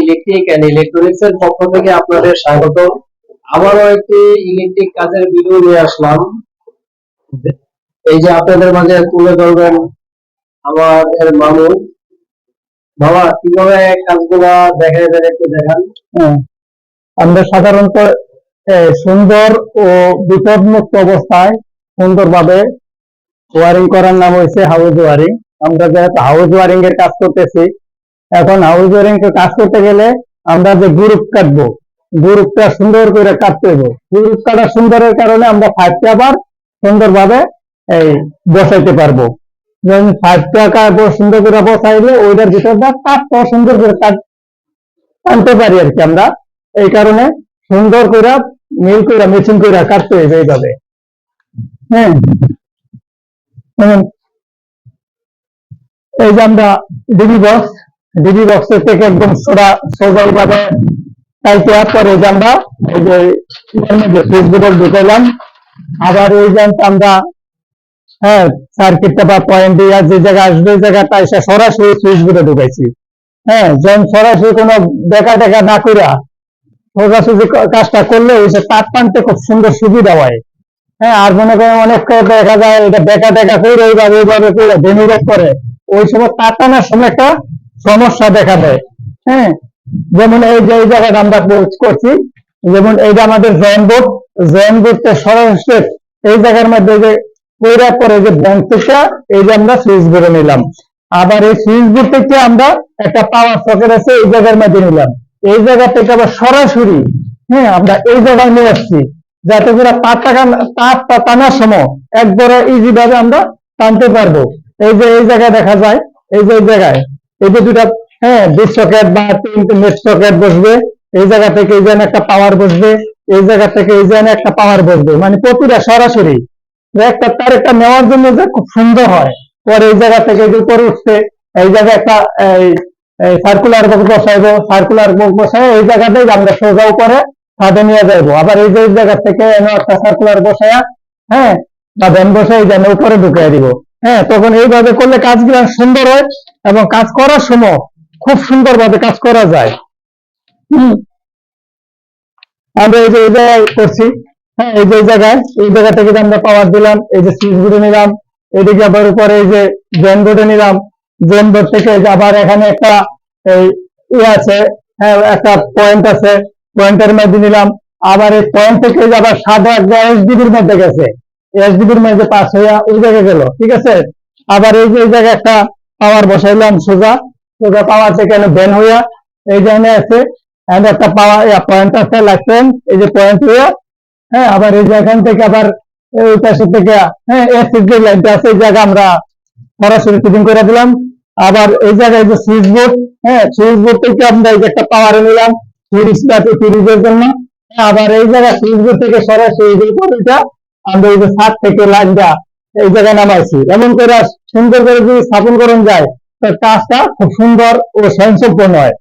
Electric and electronics থেকে আপনাদের স্বাগত আবারও একটি ইলেকট্রিক কাজের ভিডিও নিয়ে আসলাম। এই যে আপনাদের মাঝে তুলে ধরবেন বাবা কীভাবে কাজগুলা দেখে দেন একটু দেখান। হ্যাঁ, আমরা সাধারণত সুন্দর ও বিপদমুক্ত অবস্থায় সুন্দরভাবে ওয়ারিং করার নাম হয়েছে হাউস ওয়ারিং আমরা যেহেতু হাউস ওয়ারিং এর কাজ করতেছি, এখন হাউস ওয়ারিং এর কাজ করতে গেলে আমরা যে গ্রুপ কাটবো গ্রুপটা সুন্দর করে কাটতে হবে। গ্রুপ কাটা সুন্দরের কারণে আমরা ফাইভটা আবার সুন্দরভাবে এই বসাইতে পারব। যেমন ফাইভটা সুন্দর করে বসাইলে ওইটার ভিতরটা কাটটা সুন্দর করে কাট, আনতে পারি আর কি আমরা। এই কারণে সুন্দর করে মিল করে মেশিন করে কাটতে হবে এইভাবে। হ্যাঁ। এই যে আমরা ডিবি বক্স ডিবি বক্সের থেকে একদম সোজা সোজা এইভাবে কাইতে পরে যে আমরা, এই যে বোর্ড ঢুকাইলাম। আবার এই যে আমরা হ্যাঁ সার্কিটটা বা পয়েন্ট দিয়ে যে জায়গা আসবে, ওই জায়গাটা এসে সরাসরি বোর্ডে ঢুকাইছি। হ্যাঁ যখন সরাসরি কোনো দেখা দেখা না কইরা সোজাসুজি কাজটা করলে যে তার টানতে খুব সুন্দর সুবিধা হয়। হ্যাঁ আর মনে করেন অনেক দেখা যায়, এটা দেখা দেখা করে এইভাবে এইভাবে করে ডেলিভার করে। ওই সময় তার টানার সময় একটা সমস্যা দেখা দেয়। হ্যাঁ? যেমন এই যে, এই জায়গাটা আমরা করছি, যেমন এইটা আমাদের জয়েন বোর্ড, জয়েন বোর্ডটা সরাসরি এই জায়গার মধ্যে যে কইরা পরে যে ব্যাংক থেকে, এই যে আমরা সুইচ বোর্ডে নিলাম। আবার এই সুইচ বোর্ড থেকে আমরা একটা পাওয়ার সকেট আছে, এই জায়গার মধ্যে নিলাম। এই জায়গা থেকে আবার সরাসরি হ্যাঁ আমরা এই জায়গায় নিয়ে আসছি। যাতে করে তার টাকা তারটা টানার সময় একবারে ইজি ভাবে আমরা টানতে পারব। এই যে এই জায়গায় দেখা যায়, এই যে জায়গায়, এই যে দুটা হ্যাঁ বিশ সকেট বা তিনটে নেট সকেট বসবে, এই জায়গা থেকে এই যেন একটা পাওয়ার বসবে, এই জায়গা থেকে এই যেন একটা পাওয়ার বসবে মানে প্রতিটা সরাসরি। একটা, তার একটা নেওয়ার জন্য যে খুব সুন্দর হয়। পরে এই জায়গা থেকে যে উপরে উঠছে, এই জায়গায় একটা সার্কুলার বক্স বসাইবো সার্কুলার বক্স বসাই এই জায়গাতেই আমরা সোজা উপরে ছাদে নিয়ে যাইবো। আবার এই যে জায়গা থেকে একটা সার্কুলার বসায়া হ্যাঁ বা ভ্যান বসাই যেন উপরে ঢুকিয়ে দিব। হ্যাঁ তখন এইভাবে করলে কাজগুলো সুন্দর হয় এবং কাজ করার সময় খুব সুন্দরভাবে কাজ করা যায়। হম। আমরা এই যে, এই জায়গায় করছি হ্যাঁ এই যে, এই জায়গায়, এই জায়গা থেকে আমরা পাওয়ার দিলাম, এই যে সুইচ বোর্ডে নিলাম, এদিকে আবার উপরে এই যে জয়েন বোর্ডে নিলাম জয়েন বোর্ড থেকে আবার এখানে একটা এই ইয়ে আছে হ্যাঁ একটা পয়েন্ট আছে পয়েন্টের মধ্যে নিলাম, আবার এই পয়েন্ট থেকে আবার সাদা একটা এসডিবির মধ্যে গেছে। এসডিবির মধ্যে পাস হইয়া ওই জায়গায় গেল ঠিক আছে? আবার এই যে এই জায়গায় একটা পাওয়ার বসাইলাম সোজা সোজা পাওয়ার থেকে বেন হইয়া এই জায়গায় আছে? একটা পাওয়ার পয়েন্ট আছে লাগছেন এই যে পয়েন্ট হইয়া হ্যাঁ আবার এই জায়গান থেকে আবার এই পাশে থেকে হ্যাঁ এসিড যে লাইনটা আছে এই জায়গা আমরা সরাসরি ফিটিং করে দিলাম। আবার এই জায়গায় যে সুইচ বোর্ড হ্যাঁ সুইচ বোর্ড থেকে আমরা এই যে একটা পাওয়ার নিলাম ফ্রিজটা ফ্রিজের জন্য। হ্যাঁ, আবার এই জায়গা সুইচ বোর্ড থেকে সরাসরি কলটা আমরা এই যে ছাদ থেকে লাইনটা এই জায়গায় নামাইছি, এমন করে সুন্দর করে যদি স্থাপন করুন যায়, তো কাজটা খুব সুন্দর ও স্বয়ংসম্পন্ন হয়।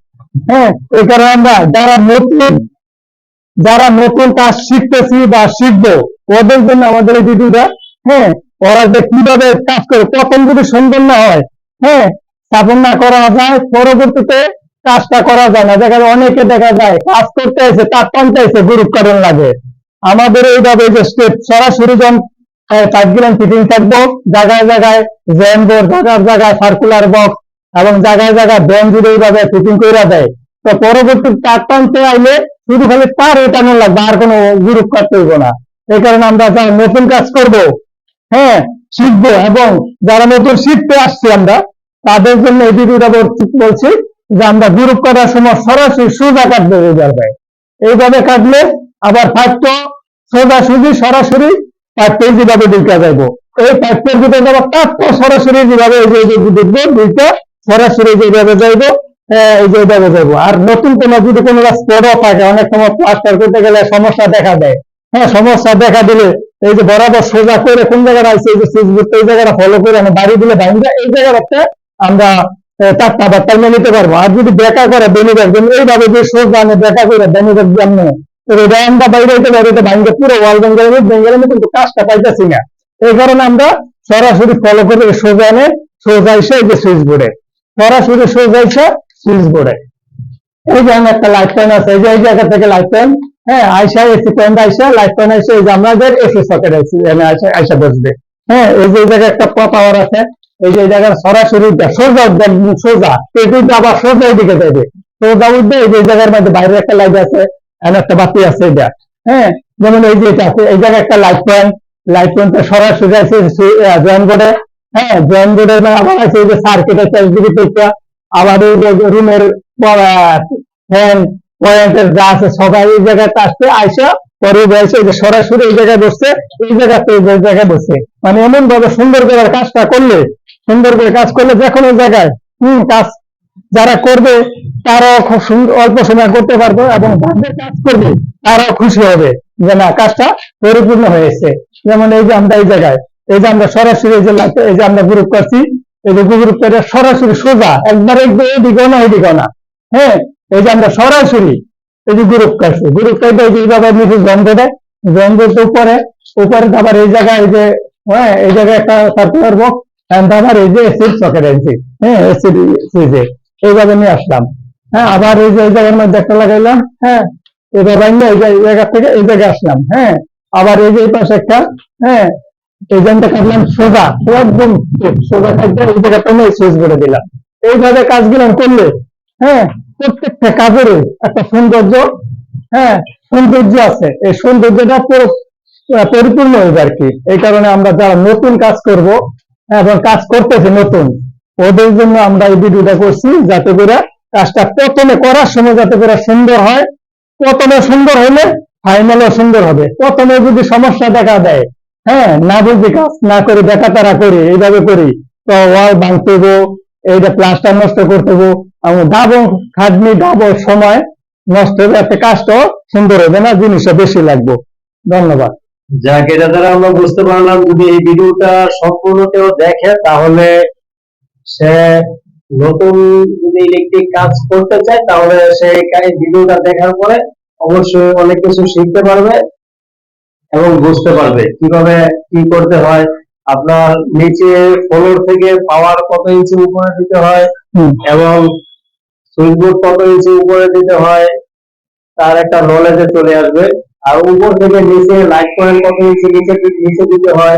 হ্যাঁ এই কারণে আমরা যারা নতুন যারা নতুন কাজ শিখতেছি বা শিখব, ওদের জন্য আমাদের এই ভিডিওটা হ্যাঁ ওরা যে কীভাবে কাজ করে প্রথম যদি সুন্দর না হয় হ্যাঁ স্থাপন না করা যায়, পরবর্তীতে কাজটা করা যায় না। দেখা যায় অনেকে দেখা যায়, কাজ করতে এসে তার টানতে এসে গ্রুপ কারণ লাগে। আমাদের এইভাবে যে স্টেপ সরাসরি যখন কাজগুলো ফিটিং থাকব, জায়গায় জায়গায় জয়েন বোর্ড জায়গায় জায়গায় সার্কুলার বক্স এবং জায়গায় জায়গায় ব্যান যদি এইভাবে ফিটিং করে দেয়, তো পরবর্তী তার টানতে আইলে শুধু খালি তার ওটানো লাগবে, আর কোনো গ্রুপ করতে হইব না। এই কারণে আমরা যারা নতুন কাজ করব হ্যাঁ শিখব এবং যারা নতুন শিখতে আসছি আমরা, তাদের জন্য এই ভিডিওটা বলছি- যে আমরা গ্রুপ করার সময় সরাসরি সোজা কাটবে এইভাবে এইভাবে কাটলে আবার ফাইভটা সোজাসুজি সরাসরি পাইপটা যেভাবে ঢুকা যাইব। এই পাইপের ভিতরে আবার কাটটা সরাসরি যেভাবে দেখব, দুইটা সরাসরি যেভাবে যাইব এই যে যাইব। আর নতুন কোনো, যদি কোনো থাকে, অনেক সময় প্লাস্টার করতে গেলে সমস্যা দেখা দেয়। হ্যাঁ সমস্যা দেখা দিলে এই যে বরাবর সোজা করে কোন জায়গায় আছে, এই যে এই জায়গাটা ফলো করে আমি বাড়ি দিলে এই জায়গাটাতে আমরা চারটা বা টাইমে নিতে পারব। আর যদি বেকা করে বেনিব্যাগ এইভাবে যে সোজা আমি বেকা করে বেনিব্যাগ দিয়ে আমরা বাইরে হইতে পারি এটা ভাঙবে পুরো ওয়াল কিন্তু কাজটা পাইতেছি না। এই কারণে আমরা সরাসরি ফলো করে সোজা এনে, সোজা এসে যে সুইচ বোর্ডে সরাসরি সোজা এসে সুইচ বোর্ডে এই যে আমার একটা লাইট ফ্যান আছে, এই যে এই জায়গা থেকে লাইট ফ্যান হ্যাঁ আইসা এসি লাইট ফ্যান আইসা এই যে আমাদের এসি সকেট আইসি বসবে। হ্যাঁ এই যে জায়গায় একটা পাওয়ার আছে, এই যে এই জায়গার সরাসরি সোজা সোজা। আবার সোজা এদিকে যাবে সোজা উঠবে, এই যে জায়গার মধ্যে বাইরে একটা লাইট আছে একটা বাতি আছে এটা। হ্যাঁ যেমন এই যে এটা আছে, এই জায়গায় একটা লাইট ফ্যান লাইট ফ্যানটা সরাসরি আছে জয়েন বোর্ডে হ্যাঁ জয়েন বোর্ডে আবার আছে এই যে সার্কিট আছে এসডিবি থেকে আবার এই যে রুমের ফ্যান পয়েন্টের যা আছে, সবাই এই জায়গাতে আসছে, আইসা পরে বলছে যে সরাসরি এই জায়গায় বসছে, এই জায়গাতে এই জায়গায় বসছে। মানে এমন ভাবে সুন্দর করে কাজটা করলে, সুন্দর করে কাজ করলে যে কোনো জায়গায়, হম, কাজ যারা করবে তারাও খুব সুন্দর অল্প সময় করতে পারবে এবং যাদের কাজ করবে তারাও খুশি হবে যে না কাজটা পরিপূর্ণ হয়েছে যেমন এই যে আমরা এই জায়গায় এই যে আমরা সরাসরি এই যে এই যে আমরা গ্রুপ করছি এই যে গ্রুপ করে সরাসরি সোজা একবার একবার এদিকেও না এদিকেও না হ্যাঁ এই যে আমরা সরাসরি এই যে গ্রুপ করছি গ্রুপ করে এই যে এইভাবে নিচে গন্ধ দেয় গন্ধ তো উপরে উপরে তো আবার এই জায়গায় এই যে হ্যাঁ এই জায়গায় একটা সার্কুলার বক্স আবার এই যে এসির সকেট হ্যাঁ এসির এইভাবে নিয়ে আসলাম হ্যাঁ আবার এই যে, এই জায়গার মধ্যে একটা লাগাইলাম হ্যাঁ এবার বাইন্দা, এই জায়গা থেকে এই জায়গায় আসলাম হ্যাঁ আবার এই যে এই পাশে একটা হ্যাঁ এই জায়গাটা কাটলাম সোজা, একদম সোজা কাটতে এই জায়গাটা নিয়ে সুইচ করে দিলাম। এইভাবে কাজগুলো করলে হ্যাঁ প্রত্যেকটা কাজের একটা সৌন্দর্য হ্যাঁ সৌন্দর্য আছে। এই সৌন্দর্যটা পরিপূর্ণ হইবে আর কি। এই কারণে আমরা যারা নতুন কাজ করব, এবং কাজ করতেছে নতুন, ওদের জন্য আমরা এই ভিডিওটা করছি, যাতে করে কাজটা প্রথমে করার সময় যাতে করে সুন্দর হয়। প্রথমে সুন্দর হলে ফাইনালও সুন্দর হবে। প্রথমে যদি সমস্যা দেখা দেয় হ্যাঁ না বুঝি কাজ, না করে দেখা তারা করি, এইভাবে করি, তো ওয়াল ভাঙতে এইটা প্লাস্টার নষ্ট করতে হব এবং ডাবল খাটনি, ডাবল সময় নষ্ট হবে একটা কাজটাও সুন্দর হবে না জিনিসও বেশি লাগবে। ধন্যবাদ। যাক, এটা দ্বারা আমরা বুঝতে পারলাম, যদি এই ভিডিওটা সম্পূর্ণ কেউ দেখে, তাহলে সে নতুন যদি ইলেকট্রিক কাজ করতে চায় তাহলে সে এই ভিডিওটা দেখার পরে অবশ্যই অনেক কিছু শিখতে পারবে এবং বুঝতে পারবে কীভাবে কি করতে হয়। আপনার নিচে ফ্লোর থেকে পাওয়ার কত ইঞ্চি উপরে দিতে হয় এবং সুইচ বোর্ড কত ইঞ্চি উপরে দিতে হয় তার একটা নলেজে চলে আসবে। আর উপর থেকে নিচে লাইট পয়েন্ট কত ইঞ্চি নিচে নিচে দিতে হয়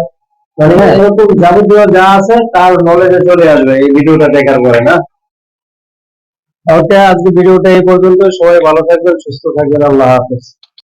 মানে এরকম যাবতীয় যা আছে তার নলেজে চলে আসবে। এই ভিডিওটা দেখার পরে না? ওকে আজকে ভিডিওটা এই পর্যন্ত সবাই ভালো থাকবেন সুস্থ থাকবেন। আল্লাহ হাফেজ।